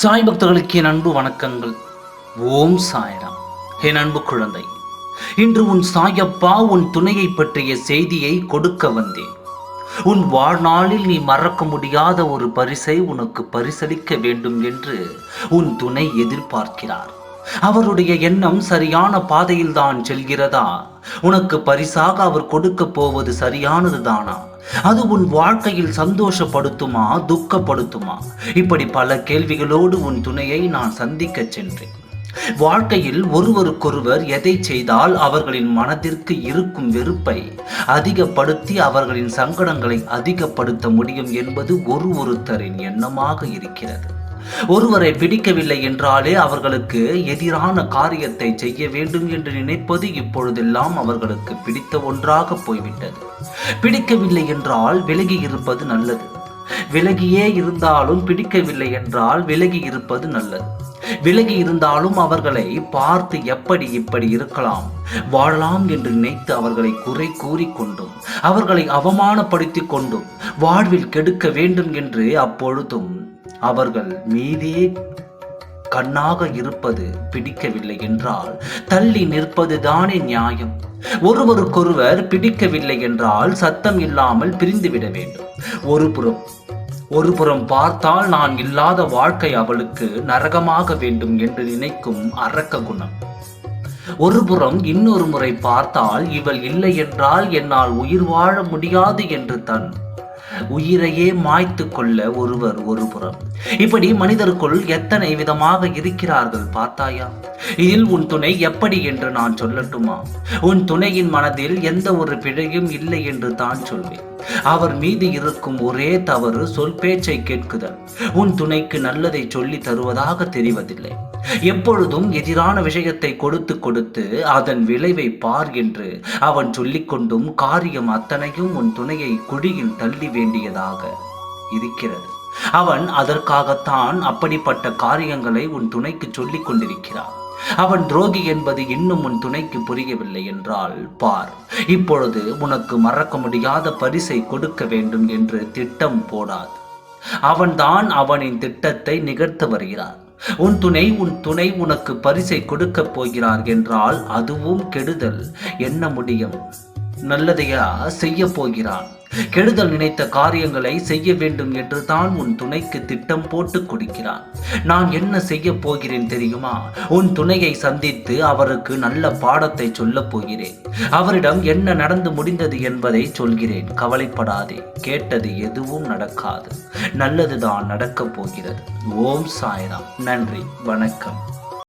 சாய் பக்தர்களுக்கு என் அன்பு வணக்கங்கள். ஓம் சாய்ராம். என் அன்பு குழந்தை இன்று உன் சாயப்பா உன் துணையை பற்றிய செய்தியை கொடுக்க வந்தேன். உன் வாழ்நாளில் நீ மறக்க முடியாத ஒரு பரிசை உனக்கு பரிசளிக்க வேண்டும் என்று உன் துணை எதிர்பார்க்கிறார். அவருடைய எண்ணம் சரியான பாதையில்தான் செல்கிறதா? உனக்கு பரிசாக அவர் கொடுக்க போவது சரியானதுதானா? அது உன் வாழ்க்கையில் சந்தோஷப்படுத்துமா துக்கப்படுத்துமா? இப்படி பல கேள்விகளோடு உன் துணையை நான் சந்திக்க சென்றேன். வாழ்க்கையில் ஒருவருக்கொருவர் எதை செய்தால் அவர்களின் மனதிற்கு இருக்கும் வெறுப்பை அதிகப்படுத்தி அவர்களின் சங்கடங்களை அதிகப்படுத்த முடியும் என்பது ஒரு ஒருத்தரின் எண்ணமாக இருக்கிறது. ஒருவரை பிடிக்கவில்லை என்றாலே அவர்களுக்கு எதிரான காரியத்தை செய்ய வேண்டும் என்று நினைப்பது இப்பொழுதெல்லாம் அவர்களுக்கு பிடித்த ஒன்றாக போய்விட்டது. பிடிக்கவில்லை என்றால் விலகி இருப்பது நல்லது. விலகியே இருந்தாலும் பிடிக்கவில்லை என்றால் விலகி இருப்பது நல்லது. விலகி இருந்தாலும் அவர்களை பார்த்து எப்படி இப்படி இருக்கலாம் வாழலாம் என்று நினைத்து அவர்களை குறை கூறிக்கொண்டும் அவர்களை அவமானப்படுத்திக் கொண்டும் வாழ்வில் கெடுக்க வேண்டும் என்று அப்பொழுதும் அவர்கள் மீதே கண்ணாக இருப்பது பிடிக்கவில்லை என்றால் தள்ளி நிற்பது தானே நியாயம். ஒருவருக்கொருவர் பிடிக்கவில்லை என்றால் சத்தம் இல்லாமல் பிரிந்துவிட வேண்டும். ஒரு புறம் ஒரு புறம் பார்த்தால் நான் இல்லாத வாழ்க்கை அவளுக்கு நரகமாக வேண்டும் என்று நினைக்கும் அரக்க குணம். ஒரு புறம் இன்னொரு முறை பார்த்தால் இவள் இல்லை என்றால் என்னால் உயிர் வாழ முடியாது என்று தன் உயிரையே மாய்த்து கொள்ள ஒருவர் ஒரு புறம். இப்படி மனிதருக்குள் எத்தனை விதமாக இருக்கிறார்கள் பார்த்தாயா? இதில் உன் துணை எப்படி என்று நான் சொல்லட்டுமா? உன் துணையின் மனதில் எந்த ஒரு பிழையும் இல்லை என்று தான் சொல்வேன். அவர் மீது இருக்கும் ஒரே தவறு சொல் பேச்சை கேட்குதல். உன் துணைக்கு நல்லதை சொல்லி தருவதாக தெரிவதில்லை. எப்பொழுதும் எதிரான விஷயத்தை கொடுத்து கொடுத்து அதன் விளைவை பார் என்று அவன் சொல்லிக்கொண்டும் காரியம் அத்தனையும் உன் துணையை குழியில் தள்ளி வேண்டியதாக இருக்கிறது. அவன் அதற்காகத்தான் அப்படிப்பட்ட காரியங்களை உன் துணைக்கு சொல்லிக் கொண்டிருக்கிறான். அவன் துரோகி என்பது இன்னும் உன் துணைக்கு புரியவில்லை என்றால் பார். இப்பொழுது உனக்கு மறக்க முடியாத பரிசை கொடுக்க வேண்டும் என்று திட்டம் போடாது. அவன்தான் அவனின் திட்டத்தை நிகழ்த்த வருகிறார் உன் துணை உன் துணை உனக்கு பரிசை கொடுக்கப் போகிறார் என்றால் அதுவும் கெடுதல். என்ன முடியும்? நல்லதையா செய்ய போகிறான். கெடுதல் நினைத்த காரியங்களை செய்ய வேண்டும் என்று தான் உன் துணைக்கு திட்டம் போட்டு கொடுக்கிறான். நான் என்ன செய்ய போகிறேன் தெரியுமா? உன் துணையை சந்தித்து அவருக்கு நல்ல பாடத்தை சொல்லப் போகிறேன். அவரிடம் என்ன நடந்து முடிந்தது என்பதை சொல்கிறேன். கவலைப்படாதே கேட்டது எதுவும் நடக்காது. நல்லதுதான் நடக்கப் போகிறது. ஓம் சாய்ராம். நன்றி வணக்கம்.